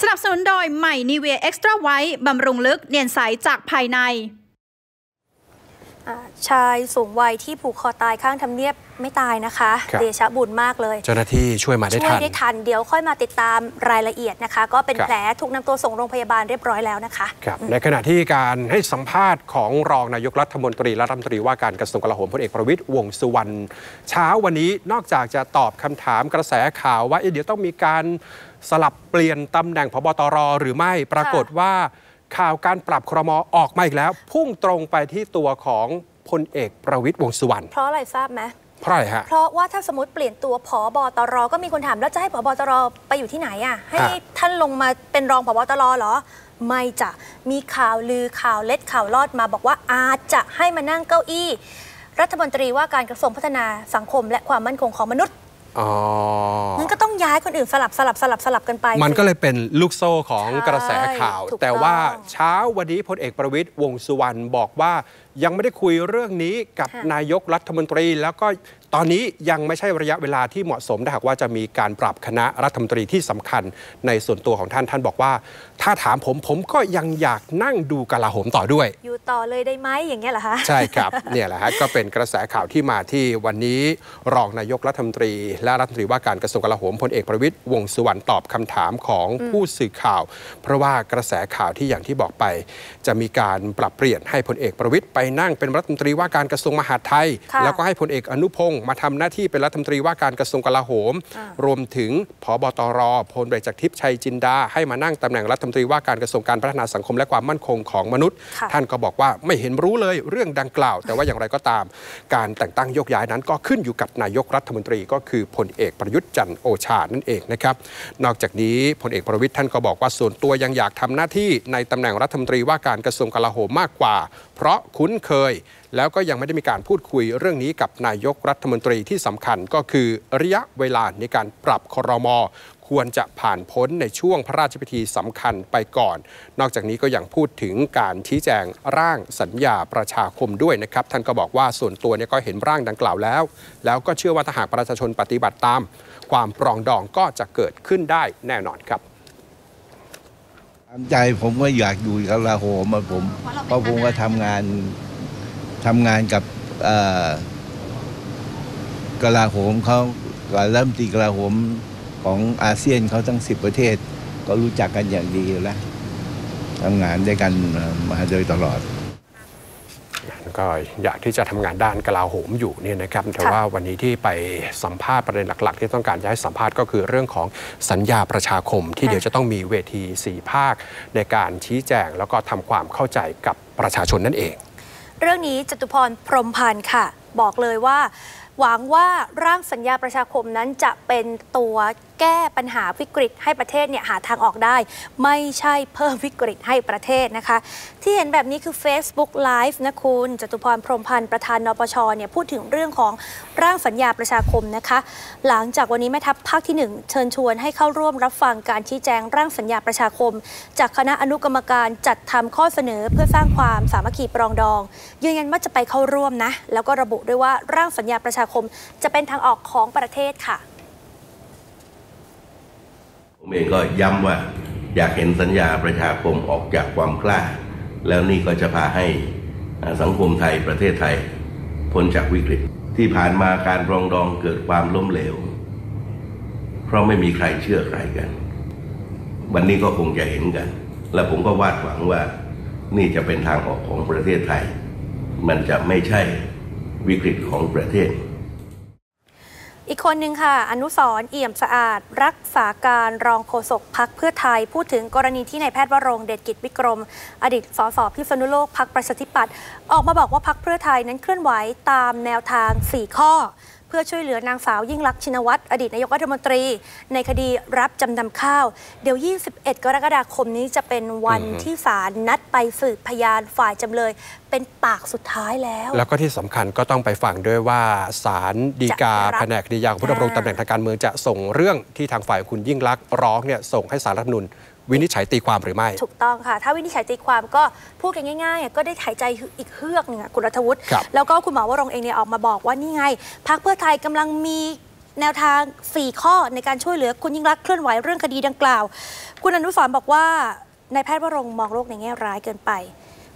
สนับสนุนโดยใหม่นีเวียเอ็กซ์ตร้าไวท์บำรุงลึกเนียนใสจากภายใน ชายสูงวัยที่ผูกคอตายข้างทำเนียบไม่ตายนะคะครับเดชะบุญมากเลย เจ้าหน้าที่ช่วยมาได้ช่วยทันได้ทัน เดี๋ยวค่อยมาติดตามรายละเอียดนะคะ ก็เป็นครับแผลถูกนำตัวส่งโรงพยาบาลเรียบร้อยแล้วนะคะครับในขณะที่การให้สัมภาษณ์ของรองนายกรัฐมนตรีและรัฐมนตรีว่าการกระทรวงกลาโหมพลเอกประวิตยวงษ์สุวรรณเช้าวันนี้นอกจากจะตอบคำถามกระแสข่าวว่าเอ๊ะเดี๋ยวต้องมีการสลับเปลี่ยนตำแหน่งพบตรหรือไม่ปรากฏว่า ข่าวการปรับครมออกมาอีกแล้ว พุ่งตรงไปที่ตัวของพลเอกประวิตยวงษ์สุวรรณเพราะอะไรทราบไหมเพราะอะไรฮะเพราะว่าถ้าสมมติเปลี่ยนตัวผอบตรก็มีคนถามแล้วจะให้ผบตรไปอยู่ที่ไหนอะให้ฮะท่านลงมาเป็นรองผบตรเหรอไม่จะมีข่าวลือข่าวเล็ดข่าวลอดมาบอกว่าอาจจะให้มานั่งเก้าอี้ รัฐมนตรีว่าการกระทรวงพัฒนาสังคมและความมั่นคงของมนุษย์อ๋อ งั้นก็ต้องย้ายคนอื่นสลับสลับสลับสลับกันไป มันสิก็เลยเป็นลูกโซ่ของกระแสข่าวใช่ถูกต้องแต่ว่าเช้าวันนี้พลเอกประวิตยวงษ์สุวรรณบอกว่า ยังไม่ได้คุยเรื่องนี้กับค่ะนายกรัฐมนตรี แล้วก็ ตอนนี้ยังไม่ใช่ระยะเวลาที่เหมาะสมถ้าหากว่าจะมีการปรับคณะรัฐมนตรีที่สำคัญในส่วนตัวของท่านท่านบอกว่า ถ้าถามผมผมก็ยังอยากนั่งดูกลาโหมต่อด้วย อยู่ต่อเลยได้ไหมอย่างเงี้ยเหรอคะใช่ครับเนี่ยแหละฮะก็เป็นกระแสข่าวที่มาที่วันนี้รองนายกรัฐมนตรี และรัฐมนตรีว่าการกระทรวงกลาโหมพลเอกประวิตยวงษ์สุวรรณตอบคำถามของผู้สื่อข่าว เพราะว่ากระแสข่าวที่อย่างที่บอกไป จะมีการปรับเปลี่ยนให้พลเอกประวิตยไปนั่งเป็นรัฐมนตรีว่าการกระทรวงมหาดไทยค่ะแล้วก็ให้พลเอกอนุพงศ์มาทำหน้าที่เป็นรัฐมนตรีว่าการกระทรวงกลาโหม รวมถึงพบตรพลเอกจากทิพย์ชัยจินดา ให้มานั่งตำแหน่งรัฐมนตรีว่าการกระทรวงการพัฒนาสังคมและความมั่นคงของมนุษย์ค่ะท่านก็บอกว่าไม่เห็นรู้เลยเรื่องดังกล่าว แต่ว่าอย่างไรก็ตาม การแต่งตั้งโยกย้ายนั้นก็ขึ้นอยู่กับนายกรัฐมนตรีก็คือพลเอกประยุทธ์จันทร์โอชานั่นเองนะครับนอกจากนี้พลเอกประวิทย์ท่านก็บอกว่าส่วนตัวยังอยากทำหน้าที่ในตำแหน่งรัฐมนตรีว่าการกระทรวงกลาโหมมากกว่า เพราะคุ้นเคย แล้วก็ยังไม่ได้มีการพูดคุยเรื่องนี้กับนายกรัฐมนตรีที่สำคัญก็คือระยะเวลาในการปรับครมควรจะผ่านพ้นในช่วงพระราชพิธีสำคัญไปก่อน นอกจากนี้ก็ยังพูดถึงการชี้แจงร่างสัญญาประชาคมด้วยนะครับ ท่านก็บอกว่าส่วนตัวเนี่ยก็เห็นร่างดังกล่าวแล้ว แล้วก็เชื่อว่าถ้าหากประชาชนปฏิบัติตาม ความปรองดองก็จะเกิดขึ้นได้แน่นอนครับใจผมก็อยากอยู่กับลาโหมอะผมเพราะผมก็ทำงาน ทำงานกับเอ่อกลาโหมเขากับรัฐมนตรีกลาโหมของอาเซียนเขาทั้งสิบประเทศ ก็รู้จักกันอย่างดีอยู่แล้วทำงานด้วยกันมาโดยตลอดก็อยากที่จะทำงานด้านกลาโหมอยู่เนี่ยนะครับแต่ค่ะว่าวันนี้ที่ไปสัมภาษณ์ประเด็นหลัก ๆ ที่ต้องการจะให้สัมภาษณ์ก็คือเรื่องของสัญญาประชาคม ที่เดี๋ยวจะต้องมีเวทีสี่ภาคในการชี้แจงแล้วก็ทำความเข้าใจกับประชาชนนั่นเอง เรื่องนี้จตุพรพรมพันธ์ค่ะ บอกเลยว่า หวังว่าร่างสัญญาประชาคมนั้นจะเป็นตัว แก้ปัญหาวิกฤตให้ประเทศเนี่ยหาทางออกได้ ไม่ใช่เพิ่มวิกฤตให้ประเทศนะคะ ที่เห็นแบบนี้คือ Facebook Live นะคุณจตุพรพรมพันธ์ประธานนปชเนี่ยพูดถึงเรื่องของร่างสัญญาประชาคมนะคะ หลังจากวันนี้แม่ทัพภาคที่หนึ่งเชิญชวนให้เข้าร่วมรับฟังการชี้แจงร่างสัญญาประชาคม จากคณะอนุกรรมการจัดทำข้อเสนอเพื่อสร้างความสามัคคีปรองดอง ยืนยันว่าจะไปเข้าร่วมนะแล้วก็ระบุด้วยว่าร่างสัญญาประชาคมจะเป็นทางออกของประเทศค่ะ ผมเองก็ย้ำว่าอยากเห็นสัญญาประชาคมออกจากความกล้า แล้วนี่ก็จะพาให้สังคมไทยประเทศไทยพ้นจากวิกฤต ที่ผ่านมาการรองดองเกิดความล้มเหลว เพราะไม่มีใครเชื่อใครกัน วันนี้ก็คงจะเห็นกัน และผมก็วาดหวังว่านี่จะเป็นทางออกของประเทศไทย มันจะไม่ใช่วิกฤตของประเทศ อีกคนหนึ่งค่ะ อนุสรเอี่ยมสะอาด รักษาการรองโฆษกพักเพื่อไทย พูดถึงกรณีที่นายแพทย์วรงเดชกิจวิกรม อดีตสสพิษณุโลกพักประชาธิปัตย์ออกมาบอกว่าพักเพื่อไทยนั้นเคลื่อนไหวตามแนวทาง 4 ข้อ พื่อช่วยเหลือนางสาวยิ่งลักษณ์ชินวัตรอดีตนายกรัฐมนตรี ในคดีรับจำนำข้าว เดี๋ยว 21 กรกฎาคมนี้จะเป็นวันอือฮึที่ศาลนัดไปสืบพยานฝ่ายจำเลย เป็นปากสุดท้ายแล้ว แล้วก็ที่สำคัญก็ต้องไปฟังด้วยว่าศาลฎีกาจะรับแผนกคดียาของผู้ดำรงอ่าตำแหน่งทางการเมืองจะส่งเรื่องที่ทางฝ่ายคุณยิ่งลักษณ์ร้องเนี่ยส่งให้สารรัฐธรรมนุน วินิจฉัยตีความหรือไม่ ถูกต้องค่ะ ถ้าวินิจฉัยตีความก็พูดกันง่ายๆอะก็ได้หายใจอีกเฮือกหนึงอะคุณรัฐวุฒิครับแล้วก็คุณหมอวรงค์เองเนี่ยออกมาบอกว่านี่ไงพักเพื่อไทยกำลังมีแนวทาง 4 ข้อในการช่วยเหลือคุณยิ่งรักษณ์เคลื่อนไหวเรื่องคดีดังกล่าว คุณอนุสรณ์บอกว่านายแพทย์วรงค์มองโลกในแง่ร้ายเกินไป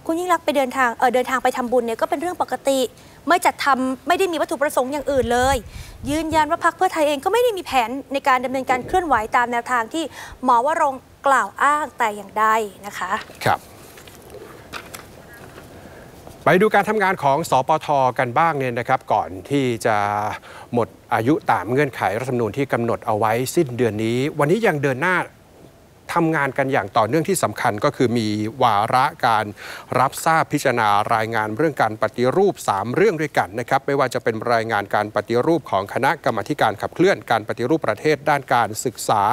คุณยิ่งรักษณ์ไปเดินทางเออเดินทางไปทำบุญเนี่ยก็เป็นเรื่องปกติ ไม่จัดทำไม่ได้มีวัตถุประสงค์อย่างอื่นเลย ยืนยันว่าพรรคเพื่อไทยเองก็ไม่ได้มีแผนในการดำเนินการเคลื่อนไหวตามแนวทางที่หมอวรงค์ กล่าวอ้างแต่อย่างใดนะคะครับไปดูการทำงานของสปทกันบ้างเนี่ยนะครับก่อนที่จะหมดอายุตามเงื่อนไขรัฐธรรมนูญที่กำหนดเอาไว้สิ้นเดือนนี้ วันนี้ยังเดินหน้าทำงานกันอย่างต่อเนื่องที่สำคัญก็คือมีวาระการรับทราบพิจารณารายงานเรื่องการปฏิรูป 3 เรื่องด้วยกันนะครับไม่ว่าจะเป็นรายงานการปฏิรูปของคณะกรรมการขับเคลื่อนการปฏิรูปประเทศด้านการศึกษา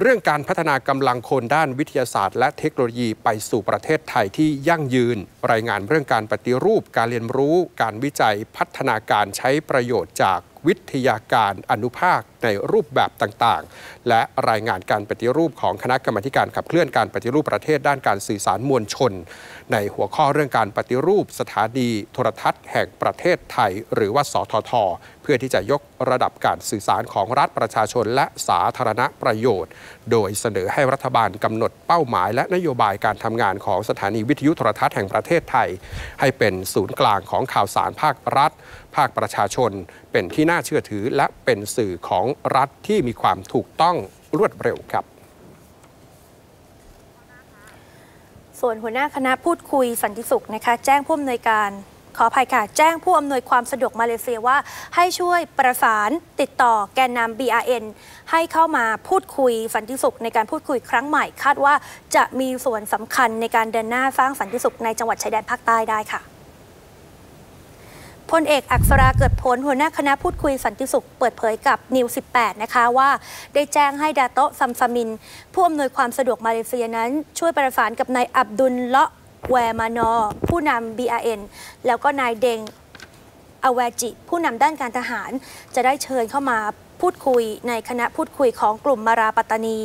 เรื่องการพัฒนากำลังคนด้านวิทยาศาสตร์ และเทคโนโลยีไปสู่ประเทศไทยที่ยั่งยืน รายงานเรื่องการปฏิรูป การเรียนรู้ การวิจัย พัฒนาการใช้ประโยชน์จาก วิทยาการอนุภาคในรูปแบบต่างๆ และรายงานการปฏิรูปของคณะกรรมการขับเคลื่อนการปฏิรูปประเทศด้านการสื่อสารมวลชน ในหัวข้อเรื่องการปฏิรูปสถานีโทรทัศน์แห่งประเทศไทย หรือว่าสทท เพื่อที่จะยกระดับการสื่อสารของรัฐประชาชนและสาธารณประโยชน์ โดยเสนอให้รัฐบาลกำหนดเป้าหมาย และนโยบายการทำงานของสถานีวิทยุโทรทัศน์แห่งประเทศไทย ให้เป็นศูนย์กลางของข่าวสารภาครัฐ ภาคประชาชน เป็นที่น่าเชื่อถือและเป็นสื่อของรัฐที่มีความถูกต้องรวดเร็วครับส่วนหัวหน้าคณะพูดคุยสันติสุขนะคะ แจ้งผู้อำนวยการขออภัยค่ะ แจ้งผู้อำนวยความสะดวกมาเลเซียว่า ให้ช่วยประสานติดต่อแกนนำ BRN ให้เข้ามาพูดคุยสันติสุขในการพูดคุยครั้งใหม่ คาดว่าจะมีส่วนสำคัญในการเดินหน้าสร้างสันติสุขในจังหวัดชายแดนภาคใต้ได้ค่ะ พลเอกอักษราเกิดผลหัวหน้าคณะพูดคุยสันติสุขเปิดเผยกับนิว 18 นะคะว่า ได้แจ้งให้ดาโตะซัมซามิน ผู้อำนวยความสะดวกมาเลเซียนั้น ช่วยประสานกับนายอับดุลเลาะแวมานอ ผู้นำ BRN แล้วก็นายเดงอเวจิ ผู้นำด้านการทหาร จะได้เชิญเข้ามาพูดคุยในคณะพูดคุยของกลุ่มมาราปัตตานี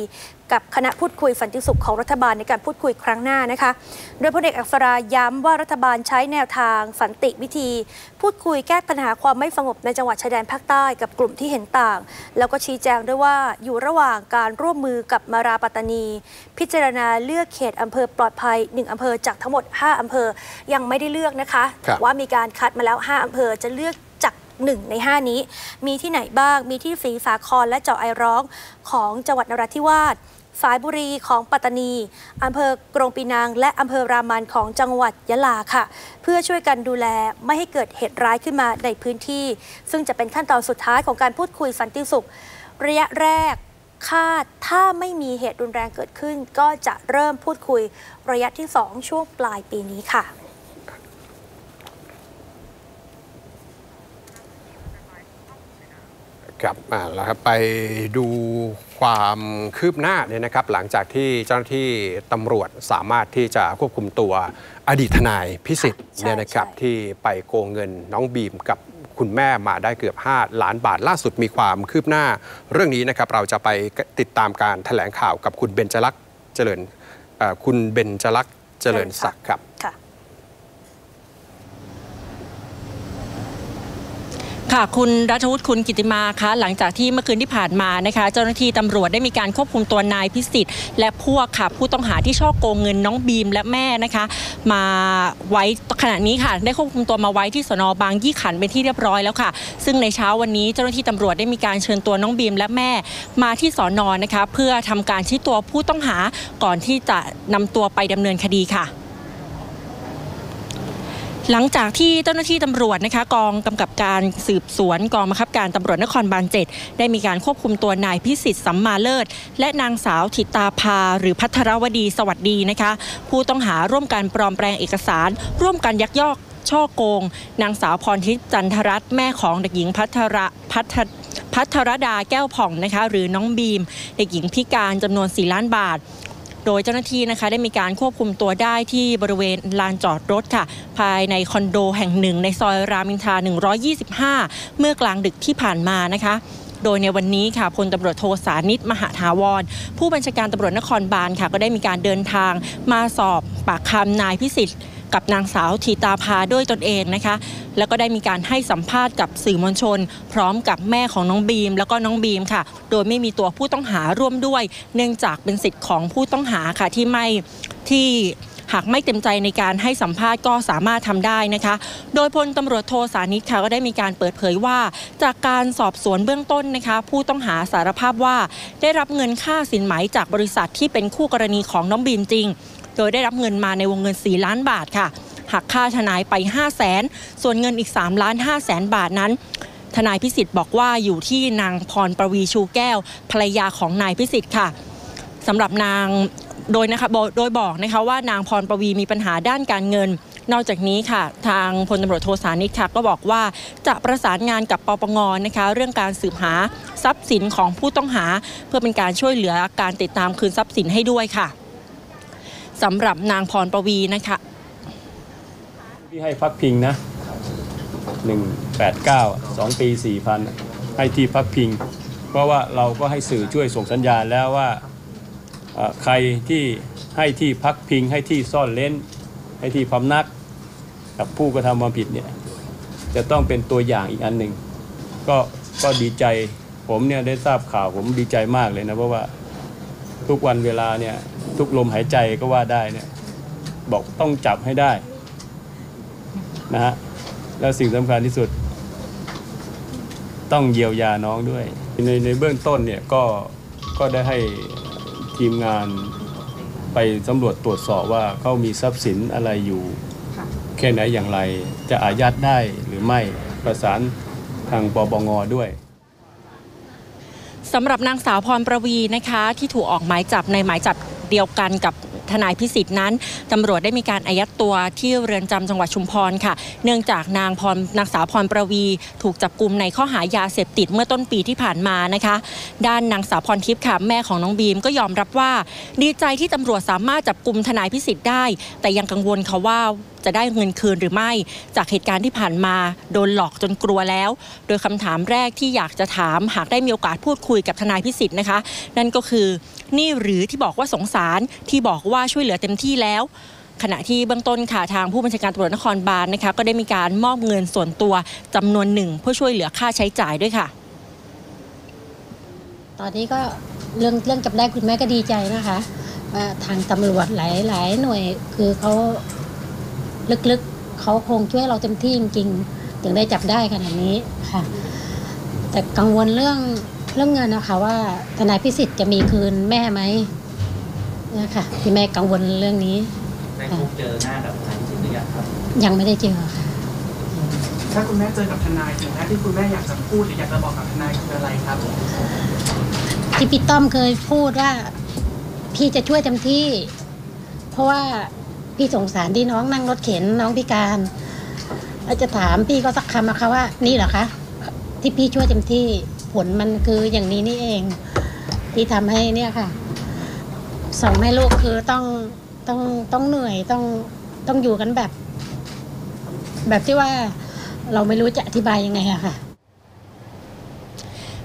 กับคณะพูดคุยสันติสุขของรัฐบาลในการพูดคุยครั้งหน้านะคะ โดยพลเอกอักษราย้ำว่ารัฐบาลใช้แนวทางสันติวิธี พูดคุยแก้ปัญหาความไม่สงบในจังหวัดชายแดนภาคใต้กับกลุ่มที่เห็นต่าง แล้วก็ชี้แจงด้วยว่าอยู่ระหว่างการร่วมมือกับมาราปัตตานี พิจารณาเลือกเขตอำเภอปลอดภัย 1อำเภอจากทั้งหมด 5อำเภอยังไม่ได้เลือกนะคะครับว่ามีการคัดมาแล้ว 5อำเภอจะเลือกจากหนึ่งใน 5 นี้ มีที่ไหนบ้าง มีที่ศรีสาครและเจาะไอร้องของจังหวัดนราธิวาส ฝายบุรีของปัตตานีอำเภอกรงปีนาง และอำเภอรามันของจังหวัดยะลาค่ะ เพื่อช่วยกันดูแลไม่ให้เกิดเหตุร้ายขึ้นมาในพื้นที่ ซึ่งจะเป็นขั้นตอนสุดท้ายของการพูดคุยสันติสุข ระยะแรกคาดถ้าไม่มีเหตุรุนแรงเกิดขึ้น ก็จะเริ่มพูดคุยระยะที่ 2 ช่วงปลายปีนี้ค่ะ ครับอ่าแล้วครับไปดูความคืบหน้าเนี่ยนะครับ หลังจากที่เจ้าหน้าที่ตำรวจสามารถที่จะควบคุมตัวอดีตทนายพิสิทธิ์ใช่เนี่ยนะครับใช่ที่ไปโกงเงินน้องบีมกับคุณแม่มาได้เกือบ 5 ล้านบาทล่าสุดมีความคืบหน้า เรื่องนี้นะครับเราจะไปติดตามการแถลงข่าวกับคุณเบญจลักษณ์เจริญเอ่อคุณเบญจลักษณ์เจริญศักดิ์ครับ ค่ะคุณรัฐวุฒิคุณกิติมาคะหลังจากที่เมื่อคืนที่ผ่านมานะคะเจ้าหน้าที่ตำรวจได้มีการควบคุมตัวนายพิสิทธิ์และพวกค่ะผู้ต้องหาที่ช่อโกงเงินน้องบีมและแม่นะคะ มาไว้ขณะนี้ค่ะได้ควบคุมตัวมาไว้ที่สนบางยี่ขันเป็นที่เรียบร้อยแล้วค่ะ ซึ่งในเช้าวันนี้เจ้าหน้าที่ตำรวจได้มีการเชิญตัวน้องบีมและแม่ มาที่สอนอนนะคะ เพื่อทำการชี้ตัวผู้ต้องหาก่อนที่จะนำตัวไปดำเนินคดีค่ะ หลังจากที่เจ้าหน้าที่ตำรวจนะคะกองกำกับการสืบสวนกองบังคับการตำรวจนครบาลเจ็ดได้มีการควบคุมตัวนายพิสิทธิ์สัมมาเลิศ และนางสาวถิตาภา หรือพัทรวดีสวัสดีนะคะ ผู้ต้องหาร่วมกันปลอมแปลงเอกสาร ร่วมกันยักยอกช่อโกง นางสาวพรทิพย์จันทรัตน์แม่ของเด็กหญิงพัทระพัทพัทรดาแก้วผ่องนะคะหรือน้องบีม เด็กหญิงพิการจำนวน 4 ล้านบาท โดยเจ้าหน้าที่นะคะได้มีการควบคุมตัวได้ที่บริเวณลานจอดรถค่ะ ภายในคอนโดแห่งหนึ่งในซอยรามินทรา125 เมื่อกลางดึกที่ผ่านมานะคะโดยในวันนี้ค่ะพลตำรวจโทสานิตมหาทาวร ผู้บัญชาการตำรวจนครบาลค่ะ ก็ได้มีการเดินทางมาสอบปากคำนายพิสิทธิ์ กับนางสาวทีตาภาด้วยตนเองนะคะ แล้วก็ได้มีการให้สัมภาษณ์กับสื่อมวลชน พร้อมกับแม่ของน้องบีม แล้วก็น้องบีมค่ะ โดยไม่มีตัวผู้ต้องหาร่วมด้วย เนื่องจากเป็นสิทธิ์ของผู้ต้องหาค่ะที่ไม่ที่หากไม่เต็มใจในการให้สัมภาษณ์ก็สามารถทำได้นะคะ โดยพลตำรวจโทสานิตค่ะก็ได้มีการเปิดเผยว่า จากการสอบสวนเบื้องต้นนะคะ ผู้ต้องหาสารภาพว่า ได้รับเงินค่าสินไหมจากบริษัทที่เป็นคู่กรณีของน้องบีมจริง โดยได้รับเงินมาในวงเงิน 4 ล้านบาทค่ะ หักค่าทนายไป 5 0 0แสนส่วนเงินอีก3ล้าน5แสนบาทนั้นทนายพิสิทธิ์บอกว่าอยู่ที่นางพรประวีชูแก้ว ภรรยาของนายพิสิทธิ์ค่ะสำหรับนางโดยนะคะโดยบอกนะคะว่านางพรประวีมีปัญหาด้านการเงิน นอกจากนี้ค่ะ ทางพลตำรวจโทสานิตค่ะก็บอกว่าจะประสานงานกับปปงนะคะ เรื่องการสืบหาทรัพย์สินของผู้ต้องหา เพื่อเป็นการช่วยเหลือการติดตามคืนทรัพย์สินให้ด้วยค่ะ สำหรับนางพรประวีนะคะที่ให้พักพิงนะหนึ่งแปดเก้าสองปีสี่พันให้ที่พักพิง เพราะว่าเราก็ให้สื่อช่วยส่งสัญญาณแล้วว่าใครที่ให้ที่พักพิง ให้ที่ซ่อนเล้น ให้ที่พำนัก กับผู้กระทำความผิดเนี่ยจะต้องเป็นตัวอย่างอีกอันหนึ่งก็ก็ดีใจผมเนี่ยได้ทราบข่าวผมดีใจมากเลยนะ เพราะว่าทุกวันเวลาเนี่ย ทุกลมหายใจก็ว่าได้เนี่ยบอกต้องจับให้ได้นะฮะแล้วสิ่งสำคัญที่สุด ต้องเยียวยาน้องด้วย ในในเบื้องต้นเนี่ยก็ก็ได้ให้ทีมงานไปสำรวจตรวจสอบว่าเขามีทรัพย์สินอะไรอยู่แค่ไหนอย่างไร จะอายัดได้หรือไม่ประสานทางปปงด้วยสำหรับนางสาวพรประวีนะคะ ที่ถูกออกหมายจับในหมายจับเดียวกันกับทนายพิสิทธิ์นั้นตำรวจได้มีการอายัดตัวที่เรือนจำจังหวัดชุมพรค่ะ เนื่องจากนางพรนางสาวพรประวี ถูกจับกลุมในข้อหายาเสพติดเมื่อต้นปีที่ผ่านมานะคะ ด้านนางสาวพรทิพย์ค่ะแม่ของน้องบีมก็ยอมรับว่า ดีใจที่ตำรวจสามารถจับกลุมทนายพิสิทธิ์ได้ แต่ยังกังวลค่ะว่า จะได้เงินคืนหรือไม่ จากเหตุการณ์ที่ผ่านมาโดนหลอกจนกลัวแล้ว โดยคำถามแรกที่อยากจะถามหากได้มีโอกาสพูดคุยกับทนายพิสิทธิ์นะคะ นั่นก็คือนี่หรือที่บอกว่าสงสารที่บอกว่าช่วยเหลือเต็มที่แล้วขณะที่เบื้องต้นค่ะทางผู้บัญชาการตำรวจนครบาลนะคะก็ได้มีการมอบเงินส่วนตัวจำนวนหนึ่งเพื่อช่วยเหลือค่าใช้จ่ายด้วยค่ะ ตอนนี้ก็เรื่องเรื่องจับได้คุณแม่ก็ดีใจนะคะว่าทางตำรวจหลายหลายหน่วยคือเขา ลึกๆเขาคงช่วยเราเต็มที่จริงๆถึงได้จับได้ขนาดนี้ค่ะ แต่กังวลเรื่องเรื่องเงินนะคะ ว่าทนายพิสิทธิ์จะมีคืนแม่ไหมนะคะที่แม่กังวลเรื่องนี้ได้พบเจอหน้ากับทนายพิสิทธิ์หรือยังครับ ยังไม่ได้เจอค่ะถ้าคุณแม่เจอกับทนายสิ่งแรกที่คุณแม่อยากจะพูดหรืออยากจะบอกกับทนายคืออะไรครับที่พี่ต้อมเคยพูดว่า พี่จะช่วยเต็มที่ เพราะว่า พี่สงสารที่น้องนั่งรถเข็นน้องพิการ แล้วจะถามพี่ก็สักคำนะคะว่า นี่เหรอคะที่พี่ช่วยเต็มที่ผลมันคืออย่างนี้นี่เองที่ทำให้เนี่ยค่ะสองแม่ลูกคือต้องต้องต้องเหนื่อยต้องต้องอยู่กันแบบ แบบที่ว่าเราไม่รู้จะอธิบายยังไงอะค่ะ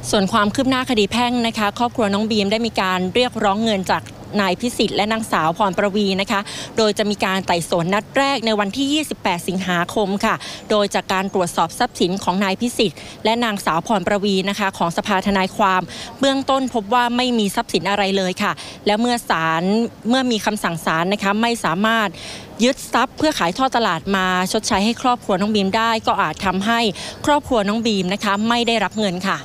ส่วนความคืบหน้าคดีแพ่งนะคะ ครอบครัวน้องบีมได้มีการเรียกร้องเงินจาก นายพิสิทธิ์และนางสาวพรประวีนะคะ โดยจะมีการไต่สวนนัดแรกในวันที่ 28 สิงหาคมค่ะ โดยจากการตรวจสอบทรัพย์สินของนายพิสิทธิ์และนางสาวพรประวีนะคะ ของสภาทนายความ เบื้องต้นพบว่าไม่มีทรัพย์สินอะไรเลยค่ะ และเมื่อศาลเมื่อมีคำสั่งศาลนะคะไม่สามารถยึดทรัพย์เพื่อขายทอดตลาดมาชดใช้ให้ครอบครัวน้องบีมได้ ก็อาจทำให้ครอบครัวน้องบีมนะคะ ไม่ได้รับเงินค่ะ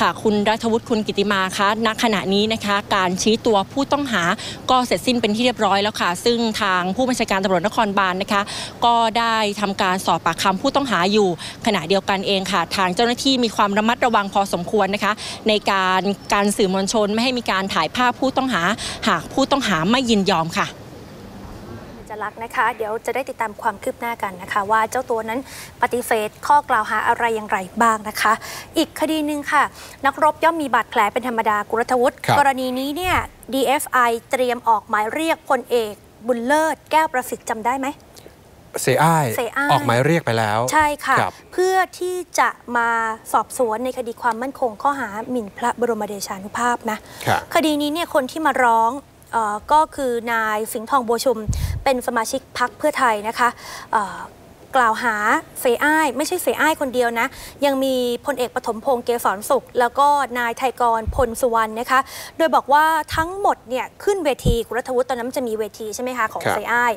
ค่ะ คุณรัฐวุฒิคุณกิติมาคะณขณะนี้นะคะ การชี้ตัวผู้ต้องหาก็เสร็จสิ้นเป็นที่เรียบร้อยแล้วค่ะ ซึ่งทางผู้บัญชาการตำรวจนครบาลนะคะ ก็ได้ทำการสอบปากคำผู้ต้องหาอยู่ ขณะเดียวกันเองค่ะ ทางเจ้าหน้าที่มีความระมัดระวังพอสมควรนะคะ ในการการสื่อมวลชนไม่ให้มีการถ่ายภาพผู้ต้องหา หากผู้ต้องหาไม่ยินยอมค่ะ จะรักนะคะ เดี๋ยวจะได้ติดตามความคืบหน้ากันนะคะ ว่าเจ้าตัวนั้นปฏิเสธข้อกล่าวหาอะไรอย่างไรบ้างนะคะ อีกคดีหนึ่งค่ะ นักรบย่อมมีบาดแผลเป็นธรรมดากุรทวุฒิครับกรณีนี้เนี่ย DFI เตรียมออกหมายเรียกพลเอกบุญเลิศแก้วประสิทธิ์จำได้ไหมเซอ้ายเซอ้ายออกหมายเรียกไปแล้ว ใช่ค่ะครับเพื่อที่จะมาสอบสวนในคดีความมั่นคงข้อหาหมิ่นพระบรมเดชานุภาพนะครับคดีนี้เนี่ยคนที่มาร้องเอ่อก็คือนายสิงห์ทองบัวชุม เป็นสมาชิกพักเพื่อไทยนะคะเอ่อกล่าวหาเสยอ้าย ไม่ใช่เสยอ้ายคนเดียวนะ ยังมีพลเอกปฐมพงษ์เกษรสุข แล้วก็นายไทยกรพลสุวรรณนะคะ โดยบอกว่าทั้งหมดเนี่ยขึ้นเวทีคุณรัฐวุฒิตอนนั้นมันจะมีเวทีใช่ไหมคะของครับเสยอ้าย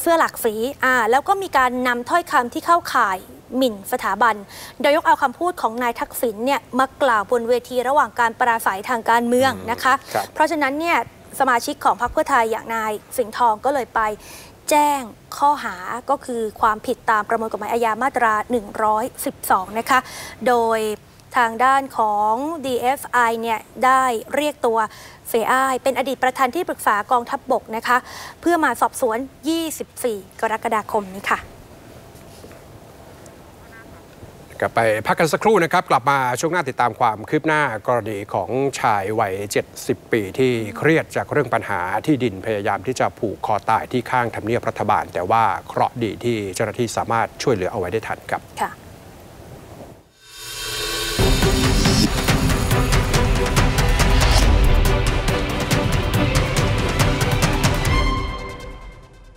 เสื้อหลักสีอ่าแล้วก็มีการนำถ้อยคำที่เข้าข่ายหมิ่นสถาบัน โดยยกเอาคำพูดของนายทักษิณเนี่ยมากล่าวบนเวทีระหว่างการปราศัยทางการเมืองนะคะครับเพราะฉะนั้นเนี่ย สมาชิกของพรรคเพื่อไทยอย่างนายสิงห์ทองก็เลยไปแจ้งข้อหาก็คือความผิดตามประมวลกฎหมายอาญามาตรา 112 นะคะ โดยทางด้านของ DFI เนี่ยได้เรียกตัวเสียอ้ายเป็นอดีตประธานที่ปรึกษากองทัพบบกนะคะ เพื่อมาสอบสวน 24 กรกฎาคมนี้ค่ะ ก ลับไปพักกันสักครู่นะครับ กลับมาช่วงหน้าติดตามความคืบหน้ากรณีของชายวัย 70 ปีที่เครียดจากเรื่องปัญหาที่ดินพยายามที่จะผูกคอตายที่ข้างทำเนียบรัฐบาล แต่ว่าเคราะห์ดีที่เจ้าหน้าที่สามารถช่วยเหลือเอาไว้ได้ทันครับค่ะ